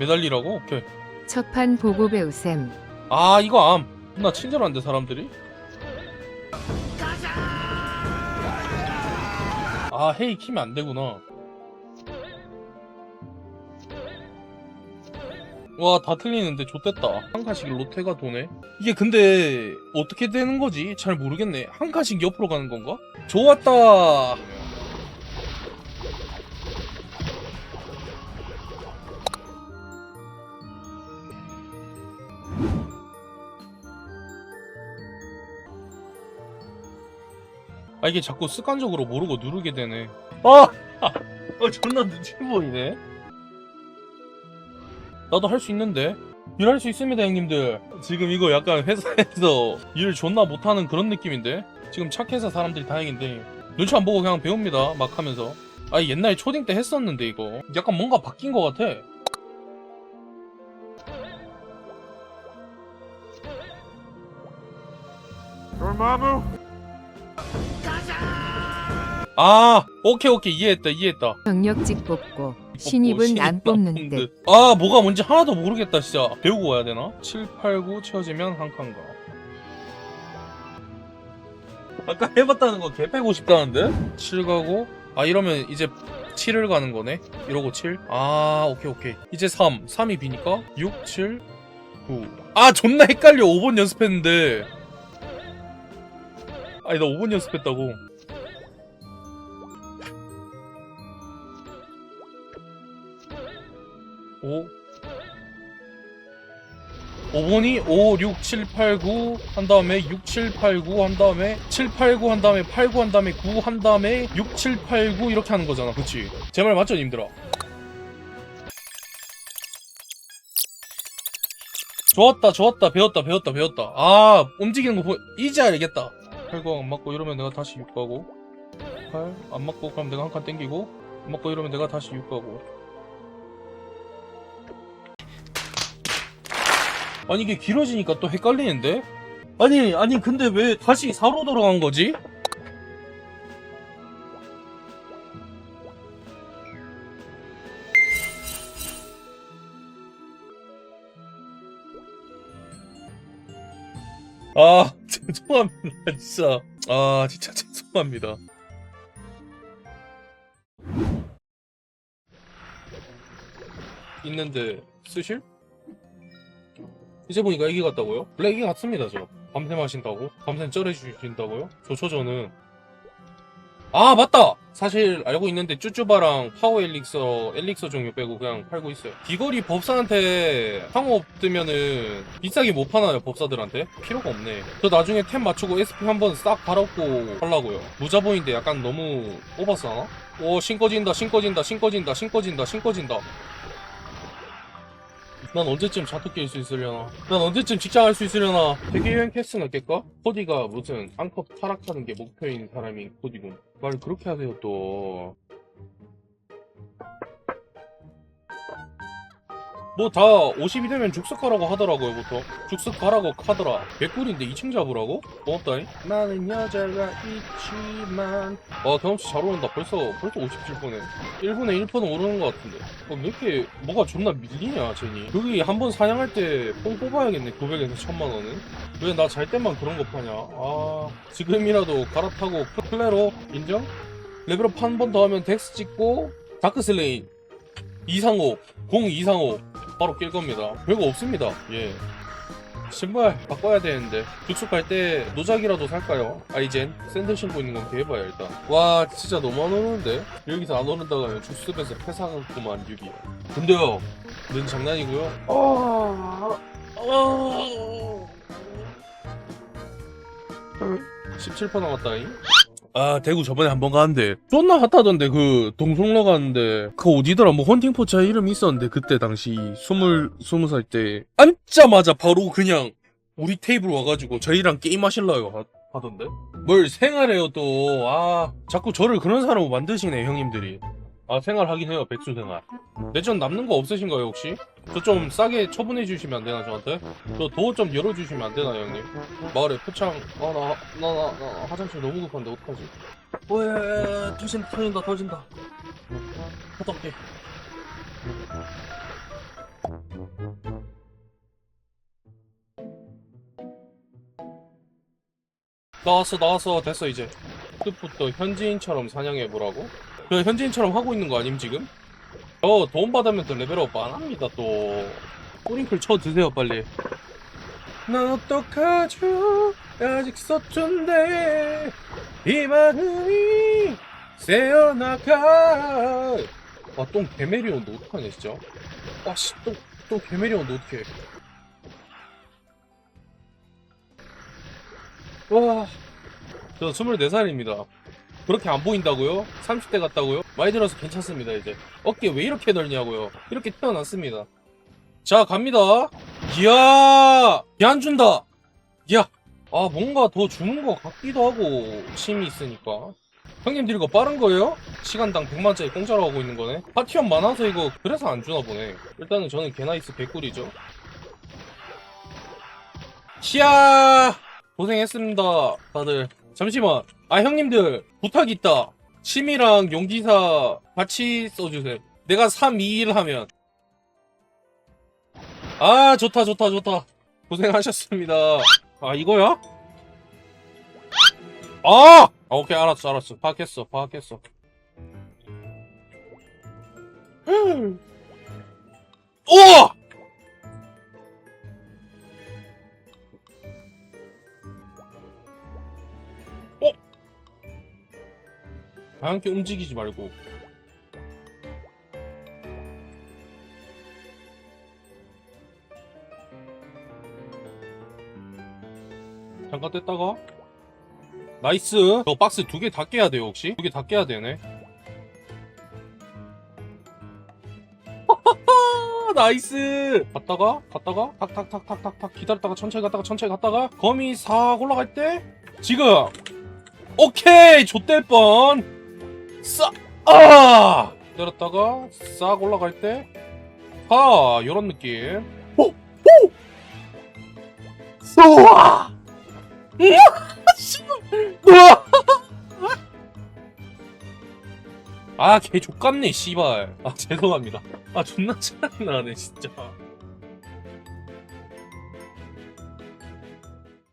매달리라고? 오케이. 첫판 보고 배우셈. 아 이거 암. 나 친절한데 사람들이? 아 헤이 키면 안 되구나. 와 다 틀리는데 좆됐다. 한 칸씩 로테가 도네. 이게 근데 어떻게 되는 거지? 잘 모르겠네. 한 칸씩 옆으로 가는 건가? 좋았다 아 이게 자꾸 습관적으로 모르고 누르게 되네. 아! 아 존나 눈치 보이네. 나도 할 수 있는데? 일할 수 있습니다 형님들. 지금 이거 약간 회사에서 일 존나 못하는 그런 느낌인데? 지금 착해서 사람들이 다행인데. 눈치 안 보고 그냥 배웁니다 막 하면서. 아 옛날에 초딩 때 했었는데 이거. 약간 뭔가 바뀐 것 같아 아 오케이 오케이. 이해했다 이해했다. 경력직 뽑고 신입은 안 뽑는 듯. 아 뭐가 뭔지 하나도 모르겠다 진짜. 배우고 와야 되나? 7, 8, 9 채워지면 한 칸가. 아까 해봤다는 거 개 빼고 싶다는데? 7 가고? 아 이러면 이제 7을 가는 거네? 이러고 7? 아 오케이 오케이. 이제 3 3이 비니까? 6, 7, 9아 존나 헷갈려. 5번 연습했는데. 아니 나 5번 연습했다고 오. 5번이 5, 6, 7, 8, 9 한 다음에 6, 7, 8, 9 한 다음에 7, 8, 9 한 다음에 8, 9 한 다음에 9 한 다음에 6, 7, 8, 9 이렇게 하는 거잖아. 그치? 제 말 맞죠 님들아? 좋았다 좋았다. 배웠다 배웠다 배웠다. 아 움직이는 거 보... 이제 알겠다. 8, 9안 맞고 이러면 내가 다시 6 가고. 8안 맞고 그럼 내가 한 칸 땡기고 안 맞고 이러면 내가 다시 6 가고 아니 이게 길어지니까 또 헷갈리는데? 아니 아니 근데 왜 다시 4로 돌아간 거지? 아 죄송합니다 진짜 아 진짜 죄송합니다 있는데 쓰실? 이제 보니까 애기 같다고요? 원래 애기 같습니다 저 밤새 마신다고? 밤새 쩔어주신다고요? 좋죠 저는 아 맞다! 사실 알고 있는데 쭈쭈바랑 파워 엘릭서 엘릭서 종류 빼고 그냥 팔고 있어요 귀걸이 법사한테 상업 뜨면은 비싸게 못 파나요 법사들한테? 필요가 없네 저 나중에 템 맞추고 SP 한번 싹 갈아엎고 하려고요 무자본인데 약간 너무 오버싸나? 오 신꺼진다 신꺼진다 신꺼진다 신꺼진다 신꺼진다 난 언제쯤 자투 낄수 있으려나? 난 언제쯤 직장 할 수 있으려나? 세계 여행 캐스트나 깰까? 코디가 무슨 앙컵 타락하는 게 목표인 사람이 코디군. 말을 그렇게 하세요 또. 뭐 다 50이 되면 죽석하라고 하더라고요 보통. 죽석하라고 하더라. 개꿀인데 2층 잡으라고? 고맙다잉. 나는 여자가 있지만. 와 경험치 잘 오른다. 벌써 벌써 57분에. 1분에 1% 오르는 것 같은데. 어, 왜 이렇게 뭐가 존나 밀리냐 제니? 여기 한 번 사냥할 때 뽕 뽑아야겠네 900에서 1000만원은. 왜 나 잘 때만 그런 거 파냐? 아 지금이라도 갈아타고 클레로 인정? 레벨업 한 번 더 하면 덱스 찍고 다크슬레인. 2상호 02상호 바로 낄 겁니다. 별거 없습니다. 예. 신발 바꿔야 되는데. 갈때 노작이라도 살까요? 아 이젠? 샌들 신고 있는 건 개해봐야 일단. 와 진짜 너무 안 오는데? 여기서 안 오른다고 하면 죽습에서 패사구만 유비 근데요 는 장난이고요. 아, 아, 17% 남았다잉 아 대구 저번에 한 번 갔는데 존나 핫하던데 그 동성로 갔는데. 그 어디더라? 뭐 헌팅 포차 이름이 있었는데 그때 당시 스물 스무 살 때. 앉자마자 바로 그냥 우리 테이블 와가지고 저희랑 게임 하실래요 하, 하던데? 뭘 생활해요 또. 아 자꾸 저를 그런 사람으로 만드시네 형님들이 아 생활하긴 해요 백수 생활 내전 남는 거 없으신가요 혹시? 저 좀 싸게 처분해 주시면 안 되나 저한테? 저 도어 좀 열어 주시면 안 되나 형님? 마을에 포창 아나나나 나, 나, 나 화장실 너무 급한데 어떡하지? 어, 예, 예, 예. 오에 터진다 터진다 터진다 어떡해 나왔어 나왔어 됐어 이제 끝부터 현지인처럼 사냥해보라고? 그 현지인처럼 하고 있는 거 아님 지금? 어 도움 받으면 또 레벨업 안 합니다 또. 뿌링클 쳐 드세요 빨리. 난 어떡하죠? 아직 서툰데. 이 마음이 새어나가 아똥 개메리 온도 어떡하냐 진짜? 아씨 똥똥 개메리 온도 어떡해. 와, 저 24살입니다. 그렇게 안 보인다고요? 30대 같다고요? 많이 들어서 괜찮습니다, 이제. 어깨 왜 이렇게 넓냐고요? 이렇게 태어났습니다. 자, 갑니다. 이야! 안 준다! 이야! 아, 뭔가 더 주는 것 같기도 하고, 힘이 있으니까. 형님 들 이거 빠른 거예요? 시간당 100만짜리 공짜로 하고 있는 거네? 파티원 많아서 이거 그래서 안 주나 보네. 일단은 저는 개나이스 개꿀이죠. 시야! 고생했습니다, 다들. 잠시만. 아, 형님들, 부탁이 있다. 심이랑 용기사 같이 써주세요. 내가 3, 2, 1 하면. 아, 좋다, 좋다, 좋다. 고생하셨습니다. 아, 이거야? 아! 아, 오케이, 알았어, 알았어. 파악했어, 파악했어. 음. 우와! 하얀게 움직이지 말고. 잠깐 뗐다가. 나이스. 저 박스 두 개 다 깨야 돼요 혹시? 두 개 다 깨야 되네. 나이스. 갔다가 갔다가 탁탁탁탁탁탁 기다렸다가 천천히 갔다가 천천히 갔다가 거미 싹 올라갈 때 지금. 오케이! 좆될 뻔 싹, 아! 때렸다가 싹 올라갈 때, 하, 요런 느낌. 오! 오! 씨발! 우와! 아, 개 족같네, 씨발. 아, 죄송합니다. 아, 존나 짜증나네, 진짜.